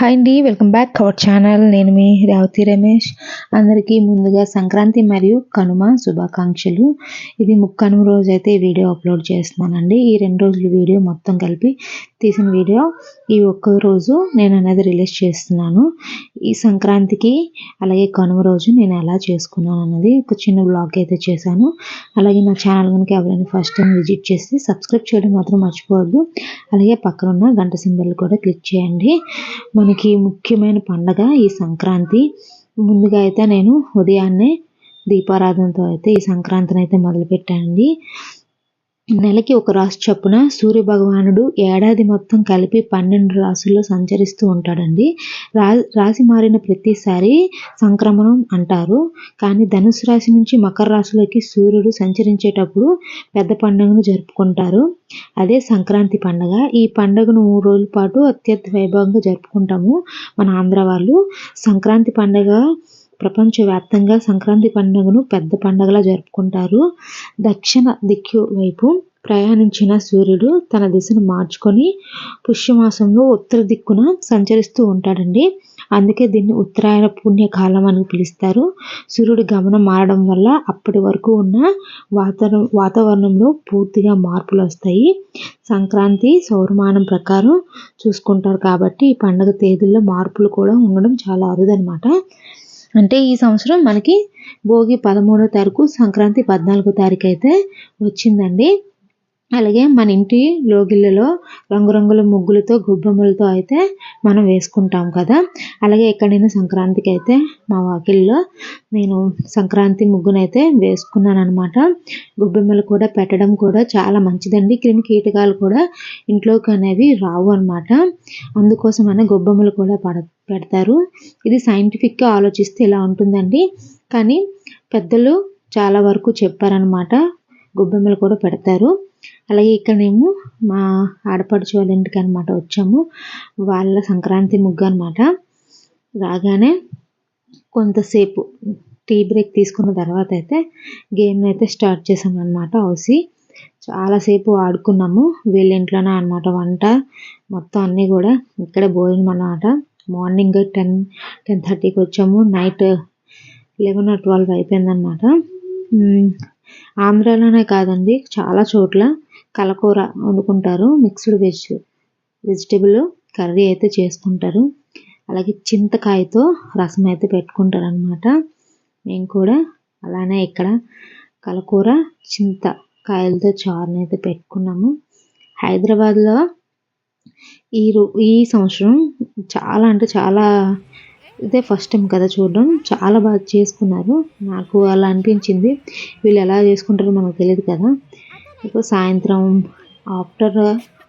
Hi అండి welcome back our channel నేను మీ రేవతి రమేష్ అందరికీ ముందుగా సంక్రాంతి మరియు కనుమ శుభాకాంక్షలు. ఇది ముక్కనుమ రోజు అయితే వీడియో అప్లోడ్ చేస్తున్నానండి. ఈ రెండు రోజుల వీడియో మొత్తం కలిపి తీసిన వీడియో. ఈ ఒక్క రోజు నేను అనేది రిలీజ్ చేస్తున్నాను. ఈ సంక్రాంతికి అలాగే కనుమ రోజు నేను ఎలా చేసుకున్నాను అన్నది ఒక చిన్న బ్లాగ్ అయితే చేశాను. అలాగే నా ఛానల్ కనుక ఎవరైనా ఫస్ట్ టైం విజిట్ చేసి సబ్స్క్రైబ్ చేయడం మాత్రం మర్చిపోవద్దు. అలాగే పక్కన ఉన్న గంట సింబల్ కూడా క్లిక్ చేయండి. మనకి ముఖ్యమైన పండగ ఈ సంక్రాంతి. ముందుగా అయితే నేను ఉదయాన్నే దీపారాధనతో అయితే ఈ సంక్రాంతిని అయితే మొదలుపెట్టానండి. నెలకి ఒక రాశి చొప్పున సూర్య భగవానుడు ఏడాది మొత్తం కలిపి పన్నెండు రాసుల్లో సంచరిస్తూ ఉంటాడండి. రా రాశి మారిన ప్రతిసారి సంక్రమణం అంటారు. కానీ ధనుసు రాశి నుంచి మకర రాశిలోకి సూర్యుడు సంచరించేటప్పుడు పెద్ద పండుగను జరుపుకుంటారు. అదే సంక్రాంతి పండుగ. ఈ పండుగను మూడు రోజుల పాటు అత్యంత వైభవంగా జరుపుకుంటాము మన ఆంధ్ర వాళ్ళు. సంక్రాంతి పండుగ ప్రపంచవ్యాప్తంగా సంక్రాంతి పండుగను పెద్ద పండుగలా జరుపుకుంటారు. దక్షిణ దిక్కు వైపు ప్రయాణించిన సూర్యుడు తన దిశను మార్చుకొని పుష్యమాసంలో ఉత్తర దిక్కున సంచరిస్తూ ఉంటాడండి. అందుకే దీన్ని ఉత్తరాయణ పుణ్యకాలం అని పిలుస్తారు. సూర్యుడి గమనం మారడం వల్ల అప్పటి వరకు ఉన్న వాతావరణం వాతావరణంలో పూర్తిగా మార్పులు వస్తాయి. సంక్రాంతి సౌరమానం ప్రకారం చూసుకుంటారు కాబట్టి ఈ పండుగ తేదీల్లో మార్పులు కూడా ఉండడం చాలా అరుదనమాట. అంటే ఈ సంవత్సరం మనకి భోగి పదమూడో తారీఖు సంక్రాంతి పద్నాలుగో తారీఖు అయితే వచ్చిందండి. అలాగే మన ఇంటి లోగిళ్ళలో రంగురంగుల ముగ్గులతో గొబ్బెమ్మలతో అయితే మనం వేసుకుంటాం కదా. అలాగే ఎక్కడైనా సంక్రాంతికి అయితే మా వాకిల్లో నేను సంక్రాంతి ముగ్గునైతే వేసుకున్నాను అనమాట గొబ్బెమ్మలు కూడా పెట్టడం కూడా చాలా మంచిదండి. క్రిమి కీటకాలు కూడా ఇంట్లోకి అనేవి రావు అనమాట అందుకోసమనే గొబ్బెమ్మలు కూడా పడ పెడతారు. ఇది సైంటిఫిక్గా ఆలోచిస్తే ఇలా ఉంటుందండి. కానీ పెద్దలు చాలా వరకు చెప్పారనమాట గొబ్బెమ్మలు కూడా పెడతారు. అలాగే ఇక్కడేమో మా ఆడపడుచు వాళ్ళ ఇంటికి అనమాట వచ్చాము. వాళ్ళ సంక్రాంతి ముగ్గు అనమాట రాగానే కొంతసేపు టీ బ్రేక్ తీసుకున్న తర్వాత అయితే గేమ్ అయితే స్టార్ట్ చేసాం అనమాట హౌసీ. చాలాసేపు ఆడుకున్నాము. వీళ్ళ ఇంట్లోనే అనమాట వంట. మొత్తం అన్నీ కూడా ఇక్కడే భోజనం అనమాట మార్నింగ్ టెన్ టెన్ థర్టీకి వచ్చాము. నైట్ లెవెన్ ట్వెల్వ్ అయిపోయిందనమాట ఆంధ్రాలోనే కాదండి చాలా చోట్ల కలకూర వండుకుంటారు మిక్స్డ్ వెజ్ వెజిటేబుల్ కర్రీ అయితే చేసుకుంటారు. అలాగే చింతకాయతో రసం అయితే పెట్టుకుంటారు అనమాట మేము కూడా అలానే ఇక్కడ కలకూర చింతకాయలతో చారుని అయితే పెట్టుకున్నాము. హైదరాబాద్లో ఈ ఈ సంవత్సరం చాలా అంటే చాలా ఇదే ఫస్ట్ టైం కదా చూడడం. చాలా బాగా చేసుకున్నారు. నాకు అలా అనిపించింది. వీళ్ళు ఎలా చేసుకుంటారో మనకు తెలియదు కదా. ఇప్పుడు సాయంత్రం ఆఫ్టర్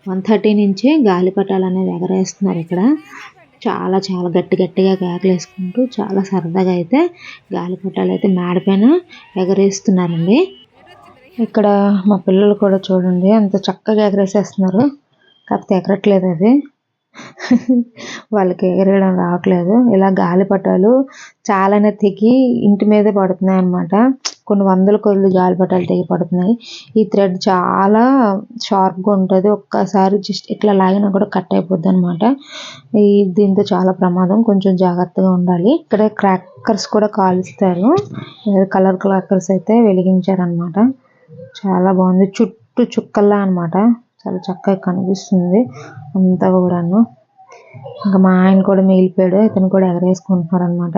వన్ థర్టీ నుంచే గాలిపటాలు అనేవి ఎగరేస్తున్నారు ఇక్కడ. చాలా చాలా గట్టి గట్టిగా కేకలేసుకుంటూ చాలా సరదాగా అయితే గాలిపటాలు అయితే మేడ పైన ఎగరేస్తున్నారండి. ఇక్కడ మా పిల్లలు కూడా చూడండి. అంత చక్కగా ఎగరేసేస్తున్నారు. కాకపోతే ఎగరట్లేదు అది. వాళ్ళకి ఎగరడం రావట్లేదు. ఇలా గాలిపటాలు చాలానే తెగి ఇంటి మీదే పడుతున్నాయి అన్నమాట. కొన్ని వందల కొద్ది గాలిపటాలు తెగి పడుతున్నాయి. ఈ థ్రెడ్ చాలా షార్ప్గా ఉంటుంది. ఒక్కసారి జస్ట్ ఇట్లా లాగినా కూడా కట్ అయిపోద్ది అనమాట ఈ దీంతో చాలా ప్రమాదం. కొంచెం జాగ్రత్తగా ఉండాలి. ఇక్కడ క్రాకర్స్ కూడా కాలుస్తారు. కలర్ క్రాకర్స్ అయితే వెలిగించారనమాట చాలా బాగుంది. చుట్టూ చుక్కల్లా అనమాట చాలా చక్కగా కనిపిస్తుంది. అంతా కూడాను. ఇంకా మా ఆయన కూడా మిగిలిపోయాడు. ఇతను కూడా ఎగరేసుకుంటున్నారు అనమాట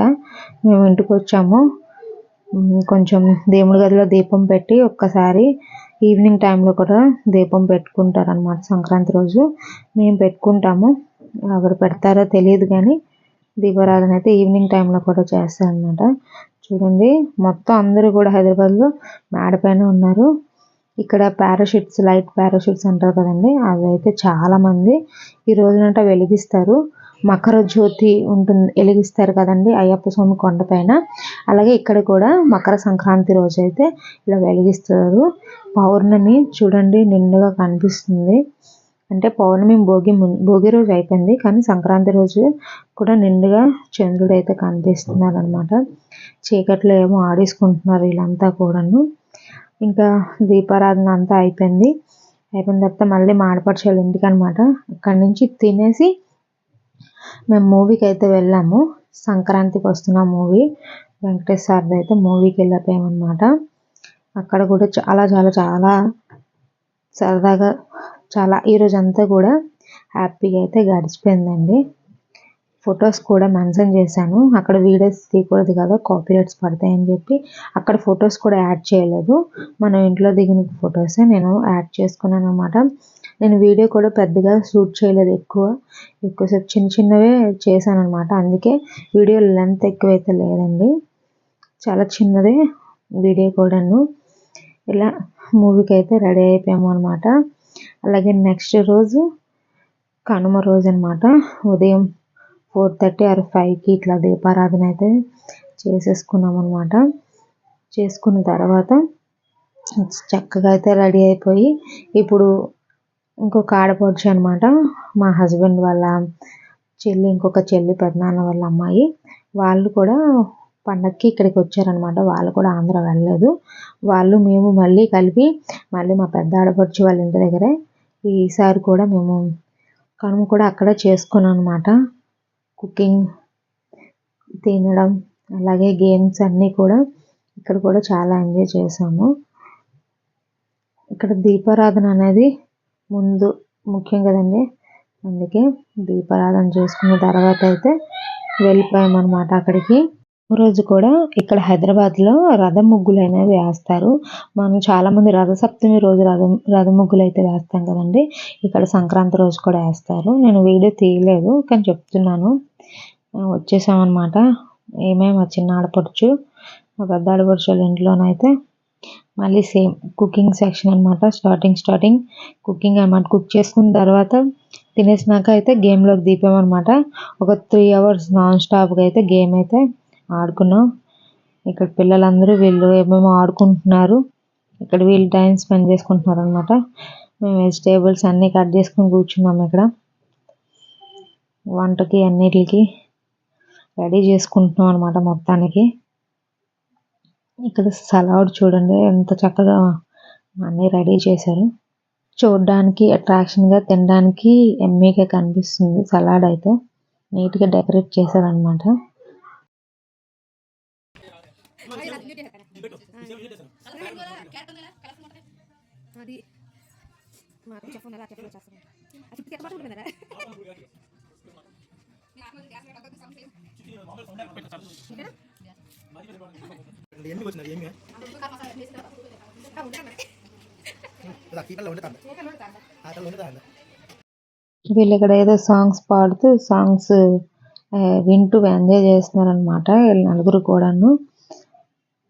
మేము ఇంటికి వచ్చాము. కొంచెం దేవుడి గదిలో దీపం పెట్టి ఒక్కసారి ఈవినింగ్ టైంలో కూడా దీపం పెట్టుకుంటారు అనమాట సంక్రాంతి రోజు. మేము పెట్టుకుంటాము. ఎవరు పెడతారో తెలియదు కానీ దీపారాధన అయితే ఈవినింగ్ టైంలో కూడా చేస్తారనమాట చూడండి మొత్తం అందరూ కూడా హైదరాబాద్లో మేడపైన ఉన్నారు. ఇక్కడ పారాషూట్స్ లైట్ పారాషూట్స్ అంటారు కదండి. అవి అయితే చాలామంది ఈ రోజునంట వెలిగిస్తారు. మకర జ్యోతి ఉంటుంది వెలిగిస్తారు కదండి అయ్యప్ప స్వామి కొండపైన అలాగే ఇక్కడ కూడా మకర సంక్రాంతి రోజు అయితే ఇలా వెలిగిస్తారు. పౌర్ణమి చూడండి నిండుగా కనిపిస్తుంది. అంటే పౌర్ణమి భోగి భోగి రోజు అయిపోయింది కానీ సంక్రాంతి రోజు కూడా నిండుగా చంద్రుడు అయితే కనిపిస్తున్నారు అనమాట చీకట్లో ఏమో ఆడేసుకుంటున్నారు వీళ్ళంతా కూడాను. ఇంకా దీపారాధన అంతా అయిపోయింది. అయిపోయిన తర్వాత మళ్ళీ మా ఇంటికి అనమాట అక్కడి నుంచి తినేసి మేము మూవీకి అయితే వెళ్ళాము. సంక్రాంతికి వస్తున్న మూవీ. వెంకటేష్ సార్ది అయితే మూవీకి వెళ్ళిపోయామన్నమాట. అక్కడ కూడా చాలా చాలా చాలా సరదాగా చాలా ఈరోజు అంతా కూడా హ్యాపీగా అయితే గడిచిపోయిందండి. ఫొటోస్ కూడా మెన్షన్ చేశాను. అక్కడ వీడియోస్ తీయకూడదు కదా కాపీరైట్స్ పడతాయని చెప్పి అక్కడ ఫొటోస్ కూడా యాడ్ చేయలేదు. మనం ఇంట్లో దిగిన ఫొటోసే నేను యాడ్ చేసుకున్నాను అనమాట నేను వీడియో కూడా పెద్దగా షూట్ చేయలేదు ఎక్కువ. ఎక్కువసేపు చిన్న చిన్నవే చేశాను అనమాట అందుకే వీడియో లెంత్ ఎక్కువైతే లేదండి. చాలా చిన్నదే వీడియో కూడాను. ఇలా మూవీకి అయితే రెడీ అయిపోయాము అనమాట అలాగే నెక్స్ట్ రోజు కనుమ రోజు అనమాట ఉదయం ఫోర్ థర్టీ ఆర్ ఫైవ్కి ఇట్లా దీపారాధన అయితే చేసేసుకున్నాం అనమాట చేసుకున్న తర్వాత చక్కగా అయితే రెడీ అయిపోయి ఇప్పుడు ఇంకొక ఆడపడుచు అనమాట మా హస్బెండ్ వాళ్ళ చెల్లి ఇంకొక చెల్లి పెద్దనాన్న వాళ్ళ అమ్మాయి వాళ్ళు కూడా పండక్కి ఇక్కడికి వచ్చారనమాట వాళ్ళు కూడా ఆంధ్ర వెళ్ళలేదు. వాళ్ళు మేము మళ్ళీ కలిపి మళ్ళీ మా పెద్ద ఆడపడుచు వాళ్ళ ఇంటి దగ్గరే ఈసారి కూడా మేము కనుమ కూడా అక్కడే చేసుకున్నాం అనమాట కుకింగ్ తినడం అలాగే గేమ్స్ అన్నీ కూడా ఇక్కడ కూడా చాలా ఎంజాయ్ చేసాము ఇక్కడ దీపారాధన అనేది ముందు ముఖ్యం కదండి. అందుకే దీపారాధన చేసుకున్న తర్వాత అయితే వెళ్ళిపోయామన్నమాట అక్కడికి. రోజు కూడా ఇక్కడ హైదరాబాద్లో రథ ముగ్గులు అనేవి వేస్తారు. మనం చాలామంది రథసప్తమి రోజు రథం రథ ముగ్గులు అయితే వేస్తాం కదండి. ఇక్కడ సంక్రాంతి రోజు కూడా వేస్తారు. నేను వీడియో తీయలేదు కానీ చెప్తున్నాను. వచ్చేసామన్నమాట. ఏమేమి మా చిన్న ఆడపడుచు మా పెద్ద ఆడపడుచు వాళ్ళ ఇంట్లోనైతే మళ్ళీ సేమ్ కుకింగ్ సెక్షన్ అనమాట స్టార్టింగ్ స్టార్టింగ్ కుకింగ్ అనమాట కుక్ చేసుకున్న తర్వాత తినేసినాక అయితే గేమ్లోకి దిపామన్నమాట. ఒక త్రీ అవర్స్ నాన్ స్టాప్గా అయితే గేమ్ అయితే ఆడుకున్నాం. ఇక్కడ పిల్లలందరూ వీళ్ళు ఏమేమో ఆడుకుంటున్నారు. ఇక్కడ వీళ్ళు టైం స్పెండ్ చేసుకుంటున్నారు అనమాట మేము వెజిటేబుల్స్ అన్నీ కట్ చేసుకుని కూర్చున్నాం ఇక్కడ. వంటకి అన్నిటికి రెడీ చేసుకుంటున్నాం అనమాట మొత్తానికి. ఇక్కడ సలాడ్ చూడండి ఎంత చక్కగా అన్నీ రెడీ చేశారు. చూడడానికి అట్రాక్షన్గా తినడానికి ఎమ్మీగా కనిపిస్తుంది సలాడ్ అయితే. నీట్గా డెకరేట్ చేశారనమాట అది మాకు చెప్పు ఎందుకు వచ్చినారు ఏమి వీళ్ళు ఇక్కడ ఏదో సాంగ్స్ పాడుతూ సాంగ్స్ వింటూ ఎంజాయ్ చేస్తున్నారు అనమాట వీళ్ళు నలుగురు కూడాను.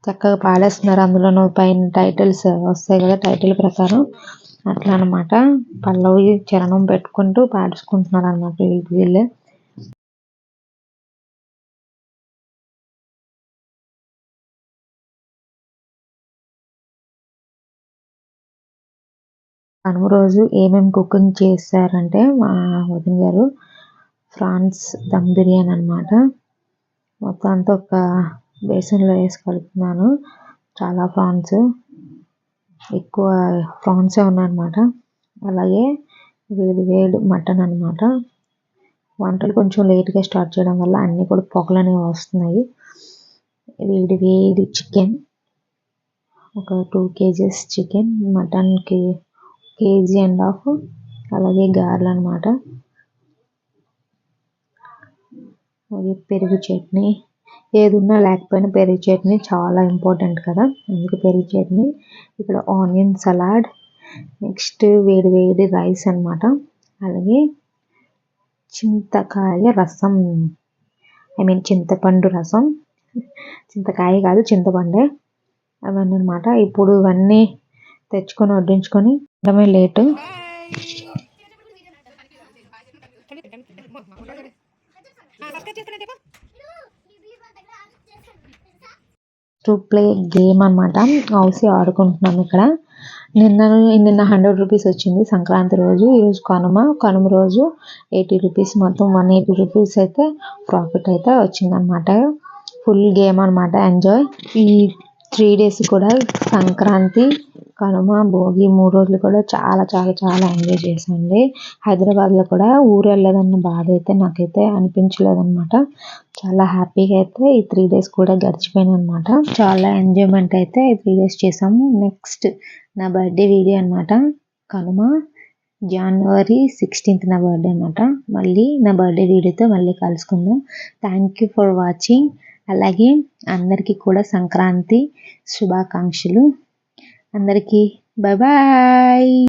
చక్కగా పాడేస్తున్నారు అందులోనూ పైన టైటిల్స్ వస్తాయి కదా టైటిల్ ప్రకారం. అట్లా అనమాట పల్లవి చరణం పెట్టుకుంటూ పాడుచుకుంటున్నారు అనమాట వీళ్ళు. కనుమ రోజు ఏమేమి కుకింగ్ చేశారంటే మా వదిన గారు ఫ్రాన్స్ దమ్ బిర్యానీ అనమాట మొత్తం అంతా ఒక బేసన్లో వేసి కలుపుతున్నాను. చాలా ప్రాన్స్ ఎక్కువ ప్రాన్సే ఉన్నాయన్నమాట. అలాగే వేడి వేడి మటన్ అనమాట వంటలు కొంచెం లేట్గా స్టార్ట్ చేయడం వల్ల అన్నీ కూడా పొగలు అనేవి వస్తున్నాయి. వేడి వేడి చికెన్. ఒక టూ కేజీస్ చికెన్ మటన్కి కేజీ అండ్ హాఫ్ అలాగే గారెలు అనమాట అలాగే పెరుగు చట్నీ ఏది ఉన్నా లేకపోయినా పెరుగు చట్నీ చాలా ఇంపార్టెంట్ కదా. అందుకే పెరుగు చట్నీ ఇక్కడ ఆనియన్ సలాడ్ నెక్స్ట్ వేడి వేడి రైస్ అనమాట అలాగే చింతకాయ రసం ఐ మీన్ చింతపండు రసం. చింతకాయ కాదు చింతపండే. అవన్నీ అనమాట ఇప్పుడు ఇవన్నీ తెచ్చుకొని వడ్డించుకొని రావడమే లేటు. టు ప్లే గేమ్ అనమాట హౌసీ ఆడుకుంటున్నాం ఇక్కడ. నిన్న నిన్న హండ్రెడ్ రూపీస్ వచ్చింది సంక్రాంతి రోజు. ఈరోజు కనుమ. కనుమ రోజు ఎయిటీ రూపీస్. మొత్తం వన్ ఎయిటీ రూపీస్ అయితే ప్రాఫిట్ అయితే వచ్చిందనమాట ఫుల్ గేమ్ అనమాట ఎంజాయ్. ఈ త్రీ డేస్ కూడా సంక్రాంతి కనుమ భోగి మూడు రోజులు కూడా చాలా చాలా చాలా ఎంజాయ్ చేశానండి. హైదరాబాద్లో కూడా ఊరు వెళ్ళదన్న బాధ అయితే నాకైతే అనిపించలేదు అనమాట చాలా హ్యాపీగా అయితే ఈ త్రీ డేస్ కూడా గడిచిపోయినమాట అనమాట చాలా ఎంజాయ్మెంట్ అయితే ఈ త్రీ డేస్ చేసాము నెక్స్ట్ నా బర్త్డే వీడియో అన్నమాట. కనుమ జనవరి సిక్స్టీన్త్ నా బర్త్డే అనమాట మళ్ళీ నా బర్త్డే వీడియోతో మళ్ళీ కలుసుకుందాం. థ్యాంక్ యూ ఫర్ వాచింగ్ అలాగే అందరికీ కూడా సంక్రాంతి శుభాకాంక్షలు. అందరికీ బాయ్ బాయ్